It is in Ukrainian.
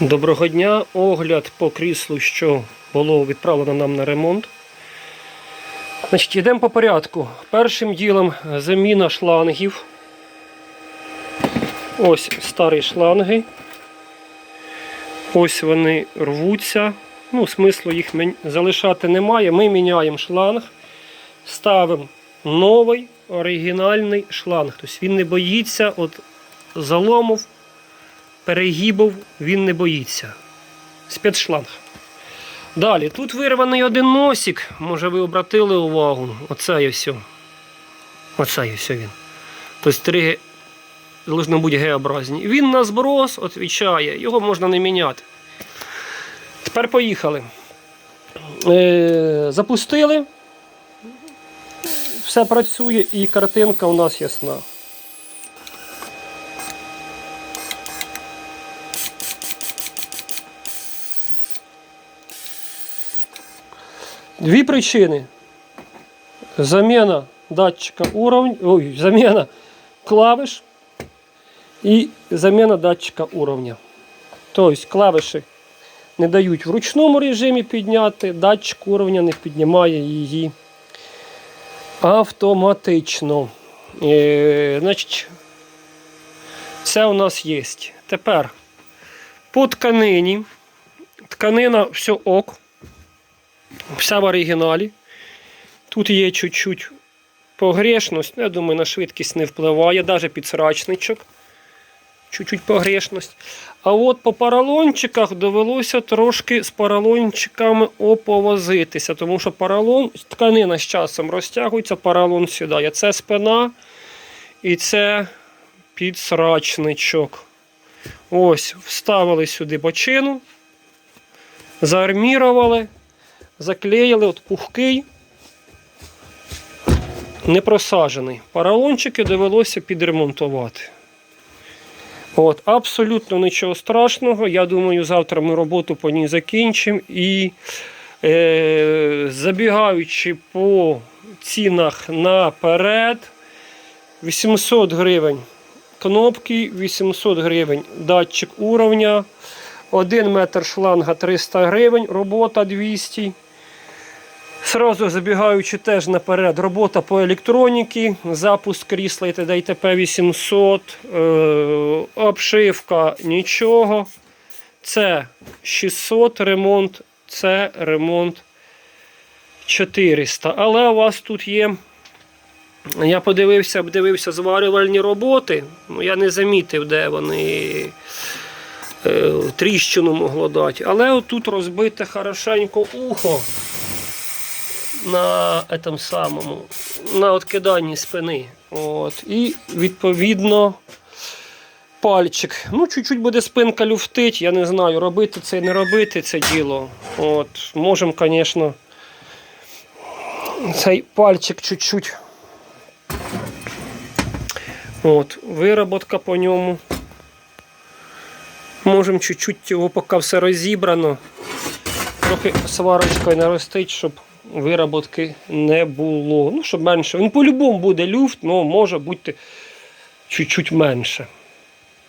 Доброго дня. Огляд по кріслу, що було відправлено нам на ремонт. Значить, йдемо по порядку. Першим ділом заміна шлангів. Ось старі шланги. Ось вони рвуться. Ну, смислу їх залишати немає. Ми міняємо шланг, ставимо новий оригінальний шланг. Тобто він не боїться от заломів, перегибів він не боїться. Спецшланг. Далі, тут вирваний один носик. Може ви обратили увагу. Оце і все. Оце і все він. Тобто три должно бути Г-образні. Він на зброс відвічає, його можна не міняти. Тепер поїхали. Е, запустили. Все працює і картинка у нас ясна. Дві причини. Заміна датчика уровня, ой, заміна клавиш і заміна датчика уровня. Тобто клавиші не дають в ручному режимі підняти, датчик уровня не піднімає її автоматично. Е, значить, це у нас є. Тепер по тканині. Тканина все ок. Вся в оригіналі. Тут є чуть-чуть погрешність. Я думаю, на швидкість не впливає, навіть підсрачничок. Чуть-чуть погрешність. А от по поролончиках довелося трошки з поролончиками оповозитися, тому що поролон, тканина з часом розтягується, поролон сідає. Це спина і це підсрачничок. Ось, вставили сюди бочину, заармірували, заклеїли от пухкий, не просаджений. Поролончики довелося підремонтувати. От, абсолютно нічого страшного. Я думаю, завтра ми роботу по ній закінчимо. І е, забігаючи по цінах наперед, 800 гривень кнопки, 800 гривень датчик уровня, 1 метр шланга 300 гривень, робота 200. Сразу забігаючи теж наперед, робота по електроніки, запуск крісла і т.д. і т.п. 800, е, обшивка нічого. Це 600 ремонт, це ремонт 400. Але у вас тут є. Я подивився, обдивився зварювальні роботи. Ну, я не замітив, де вони тріщину могло дати. Але отут розбите хорошенько ухо на этом самому, на откиданні спини. От. І відповідно пальчик. Ну, чуть-чуть буде спинка люфтить, я не знаю, робити це не робити це діло. От. Можемо, звісно, цей пальчик чуть-чуть. От, вироботка по ньому. Можемо чуть-чуть його, поки все розібрано. Трохи сварочкою наростить, щоб вироботки не було. Ну, щоб менше. Він по-любому буде люфт, але може бути чуть-чуть менше.